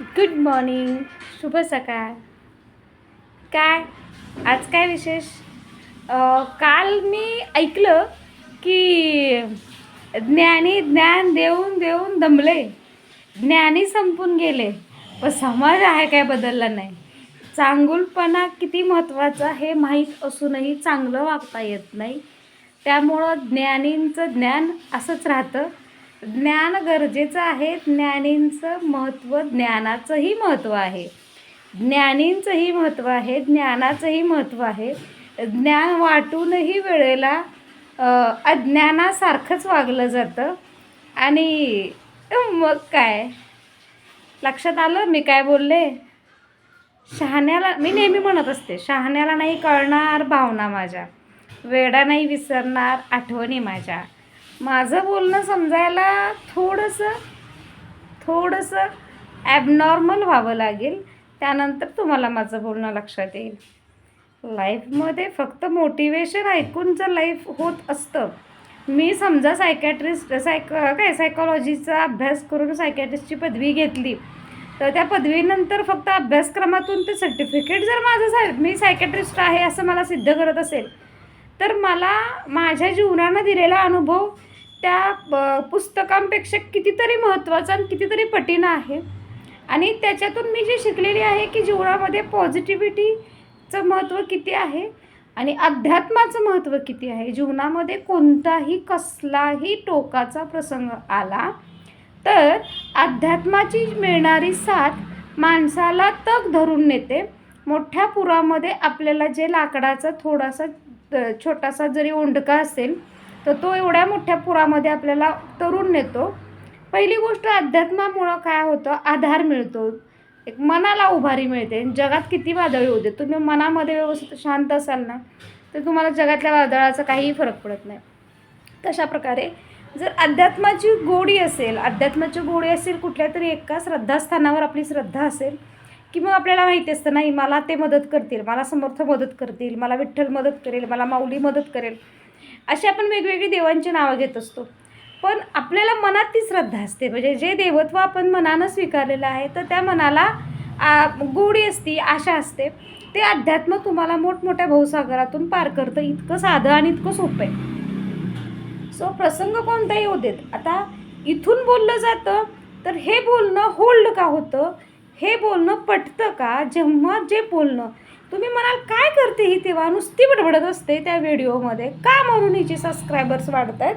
Good morning शुभ सकाळ. काय? आज काय विशेष? काल मी ऐकलं की ज्ञानी ज्ञान देऊन देऊन दमले. ज्ञानी संपून गेले. व समाज आहे काय बदलला नाही. चांगुलपणा किती महत्त्वाचा हे माहीत असूनही चांगलं वागता येत नाही. त्यामुळं ज्ञानींचं ज्ञान असंच राहतं. ज्ञान गरजेचं आहे ज्ञानींचं महत्त्व ज्ञानाचंही महत्त्व आहे. ज्ञानींचंही महत्त्व आहे ज्ञानाचंही महत्त्व आहे. ज्ञान वाटूनही वेळेला अज्ञानासारखंच वागलं जातं. आणि मग काय? लक्षात आलं? मी काय बोलले? शहाण्याला मी नेहमी म्हणत असते शहाण्याला नाही कळणार भावना माझ्या. वेडा नाही विसरणार आठवणी माझ्या. माझं बोलणं समजायला थोडंसं थोडंसं ॲबनॉर्मल व्हावं लागेल. त्यानंतर तुम्हाला माझं बोलणं लक्षात येईल. लाईफमध्ये फक्त मोटिवेशन ऐकून जर लाईफ होत असतं मी समजा सायकॅट्रिस्ट सायक काय सायकॉलॉजीचा अभ्यास करून सायकॅट्रिस्टची पदवी घेतली तर त्या पदवीनंतर फक्त अभ्यासक्रमातून ते सर्टिफिकेट जर माझं साय मी सायकॅट्रिस्ट आहे असं मला सिद्ध करत असेल तर मला माझ्या जीवनानं दिलेला अनुभव त्या प- पुस्तकांपेक्षा कितीतरी महत्त्वाचं आणि कितीतरी पटीनं आहे. आणि त्याच्यातून मी जे शिकलेली आहे की जीवनामध्ये पॉझिटिव्हिटीचं महत्त्व किती आहे आणि अध्यात्माचं महत्त्व किती आहे जीवनामध्ये कोणताही कसलाही टोकाचा प्रसंग आला तर अध्यात्माची मिळणारी साथ माणसाला तग धरून नेते. मोठ्या पुरामध्ये आपल्याला जे लाकडाचा थोडासा छोटासा जरी ओंडका असेल तर तो एवढ्या मोठ्या पुरामध्ये आपल्याला तरून नेतो. पहिली गोष्ट अध्यात्मामुळं काय होतं? आधार मिळतो. एक मनाला उभारी मिळते. जगात किती वादळी होते तुम्ही मनामध्ये व्यवस्थित शांत असाल ना तर तुम्हाला जगातल्या वादळाचा काहीही फरक पडत नाही. तशा प्रकारे जर अध्यात्माची गोडी असेल अध्यात्माची गोडी असेल कुठल्या तरी एका श्रद्धास्थानावर आपली श्रद्धा असेल की मग आपल्याला माहिती असतं नाही मला ते मदत करतील. मला समर्थ मदत करतील. मला विठ्ठल मदत करेल. मला माऊली मदत करेल. अशी आपण वेगवेगळी देवांची नावं घेत असतो. पण आपल्याला मनात ती श्रद्धा असते. म्हणजे जे देवत्व आपण मनानं स्वीकारलेलं आहे तर त्या मनाला गोडी असती आशा असते. ते अध्यात्म तुम्हाला मोठमोठ्या भाऊसागरातून पार करतं. इतकं साधं आणि इतकं सोपं आहे. सो प्रसंग कोणताही होऊ देत. आता इथून बोललं जातं तर हे बोलणं होल्ड का होतं? हे बोलणं पटतं का? जेव्हा जे बोलणं तुम्ही म्हणाल काय करते ही तेव्हा? नुसती बडबडत असते त्या व्हिडिओमध्ये. का म्हणून हिचे सबस्क्रायबर्स वाढत आहेत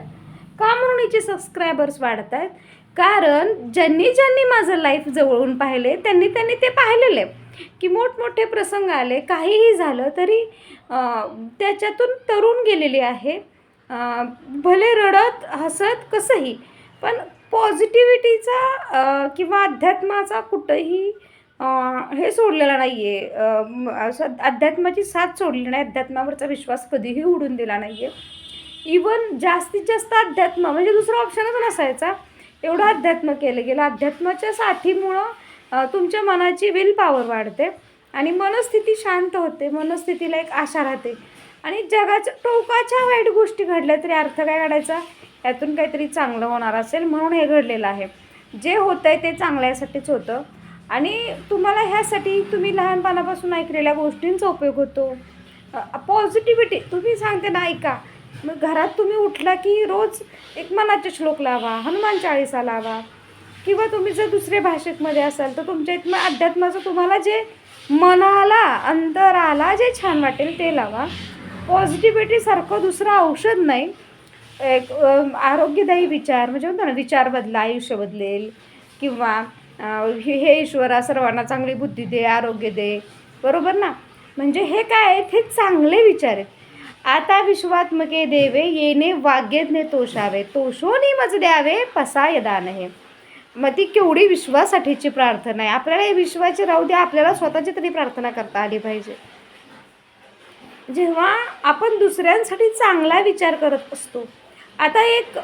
का म्हणून हिचे सबस्क्रायबर्स वाढत आहेत कारण ज्यांनी ज्यांनी माझं लाईफ जवळून पाहिले त्यांनी त्यांनी ते पाहिलेले. की मोठमोठे प्रसंग आले काहीही झालं तरी त्याच्यातून तरुण गेलेली आहे. भले रडत हसत कसंही पण पॉझिटिव्हिटीचा किंवा अध्यात्माचा कुठंही हे सोडलेलं नाही आहे असं अध्यात्माची साथ सोडली नाही. अध्यात्मावरचा विश्वास कधीही उडून दिला नाही आहे इवन जास्तीत जास्त अध्यात्म म्हणजे दुसरा ऑप्शनच नसायचा. एवढं अध्यात्म केलं गेलं. अध्यात्माच्या साथीमुळं तुमच्या मनाची विल पॉवर वाढते आणि मनस्थिती शांत होते. मनस्थितीला एक आशा राहते. आणि जगाच्या टोकाच्या वाईट गोष्टी घडल्या तरी अर्थ काय काढायचा यातून काहीतरी चांगलं होणार असेल म्हणून हे घडलेलं आहे. जे होतं आहे ते चांगल्यासाठीच होतं. आणि तुम्हाला ह्यासाठी तुम्ही लहानपणापासून ऐकलेल्या गोष्टींचा उपयोग होतो. पॉझिटिव्हिटी तुम्ही सांगते ना ऐका. मग घरात तुम्ही उठला की रोज एक मनाचे श्लोक लावा हनुमान चाळीसा लावा. किंवा तुम्ही जर दुसऱ्या भाषेमध्ये असाल तर तुमच्या इथनं अध्यात्माचं तुम्हाला जे मनाला अंतराला जे छान वाटेल ते लावा. पॉझिटिव्हिटीसारखं दुसरं औषध नाही. एक आरोग्यदायी विचार म्हणजे म्हणतो ना विचार बदला आयुष्य बदलेल. किंवा हे हे ईश्वरा सर्वांना चांगली बुद्धी दे आरोग्य दे. बरोबर ना? म्हणजे हे काय आहेत? हे चांगले विचार आहेत. आता विश्वात्मके देवे येणे वाग्यज्ञ तोषावे. तोषोनी मज द्यावे पसा यदान हे मग ती केवढी विश्वासाठीची प्रार्थना आहे. आपल्याला हे विश्वाची राहू द्या आपल्याला स्वतःची तरी प्रार्थना करता आली पाहिजे. जेव्हा आपण दुसऱ्यांसाठी चांगला विचार करत असतो आता एक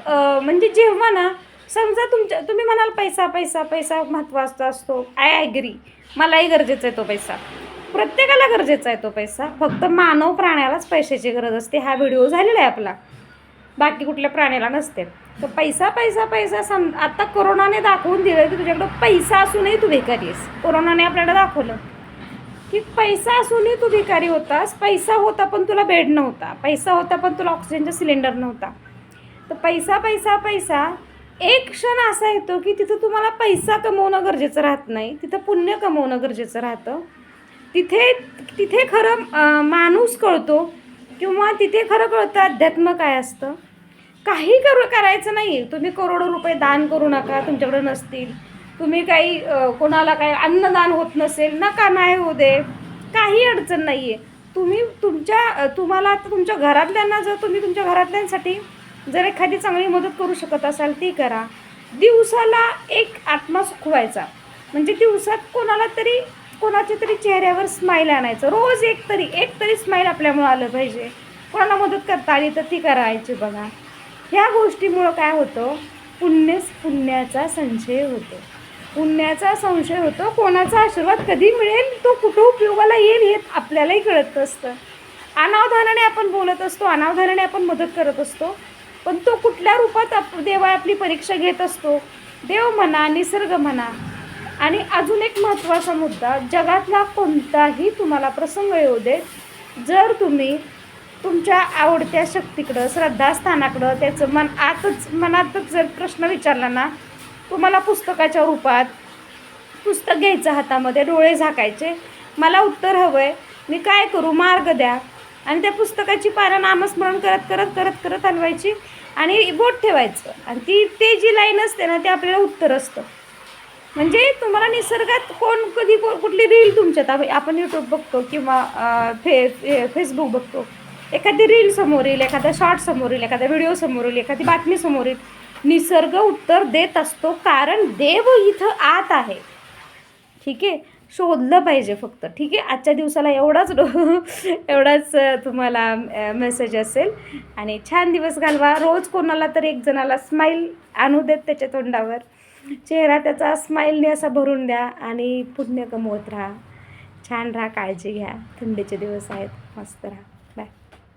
म्हणजे जेव्हा ना समजा तुमच्या तुम्ही म्हणाल पैसा पैसा पैसा महत्त्वाचा असतो. आय ॲग्री मलाही गरजेचा आहे तो पैसा. प्रत्येकाला गरजेचा आहे तो पैसा. फक्त मानव प्राण्यालाच पैशाची गरज असते. हा व्हिडिओ झालेला आहे आपला. बाकी कुठल्या प्राण्याला नसते. तर पैसा पैसा पैसा सम आता कोरोनाने दाखवून दिलं की तुझ्याकडं पैसा असूनही तू भिकारी आहेस. कोरोनाने आपल्याला दाखवलं. की पैसा असूनही तू भिकारी होतास. पैसा होता पण तुला बेड नव्हता. पैसा होता पण तुला ऑक्सिजनचा सिलेंडर नव्हता. तर पैसा पैसा पैसा एक क्षण असा येतो की तिथं तुम्हाला पैसा कमवणं गरजेचं राहत नाही. तिथं पुण्य कमवणं गरजेचं राहतं. तिथे तिथे खरं माणूस कळतो किंवा तिथे खरं कळतं अध्यात्म काय असतं. काही करू करायचं नाही तुम्ही करोडो रुपये दान करू नका तुमच्याकडे नसतील. तुम्ही काही कोणाला काही अन्नदान होत नसेल नका नाही होऊ दे. काही अडचण नाही आहे तुम्ही तुमच्या तुम्हाला तुमच्या घरातल्यांना जर तुम्ही तुमच्या घरातल्यांसाठी जर एखादी चांगली मदत करू शकत असाल ती करा. दिवसाला एक आत्मा सुखवायचा. म्हणजे दिवसात कोणाला तरी कोणाच्या तरी चेहऱ्यावर स्माईल आणायचं. रोज एक तरी एक तरी स्माईल आपल्यामुळं आलं पाहिजे. कोणाला मदत करता आली तर ती करायची बघा. ह्या गोष्टीमुळं काय होतं? पुण्यच पुण्याचा संशय होतो. पुण्याचा संशय होतो. कोणाचा आशीर्वाद कधी मिळेल? तो कुठं उपयोगाला येईल हे आपल्यालाही कळत असतं अनावधानाने आपण बोलत असतो अनावधानाने आपण मदत करत असतो. पण तो कुठल्या रूपात आप देवा आपली परीक्षा घेत असतो? देव म्हणा निसर्ग म्हणा. आणि अजून एक महत्त्वाचा मुद्दा जगातला कोणताही तुम्हाला प्रसंग येऊ दे जर तुम्ही तुमच्या आवडत्या शक्तीकडं श्रद्धास्थानाकडं त्याचं मन आतच मनातच जर प्रश्न विचारला ना तुम्हाला पुस्तकाच्या रूपात पुस्तक घ्यायचं हातामध्ये डोळे झाकायचे. मला उत्तर हवं आहे मी काय करू? मार्ग द्या. आणि त्या पुस्तकाची पारा नामस्मरण करत करत करत करत हलवायची आणि बोट ठेवायचं. आणि ती ते जी लाईन असते ना ते आपल्याला उत्तर असतं. म्हणजे तुम्हाला निसर्गात कोण कधी को कुठली रील तुमच्यात? आपण यूट्यूब बघतो किंवा फे फे- फेसबुक बघतो. एखादी रील समोर येईल एखादा शॉर्ट समोर येईल एखादा व्हिडिओ समोर येईल एखादी बातमी समोर येईल. निसर्ग उत्तर देत असतो कारण देव इथं आत आहे. ठीक आहे? शोधलं पाहिजे फक्त. ठीक आहे? आजच्या दिवसाला एवढाच एवढाच तुम्हाला मेसेज असेल. आणि छान दिवस घालवा. रोज कोणाला तरी एक जणाला स्माईल आणू देत त्याच्या तोंडावर. चेहरा त्याचा स्माईलने असा भरून द्या आणि पुण्य कमवत राहा. छान राहा काळजी घ्या. थंडीचे दिवस आहेत. मस्त राहा.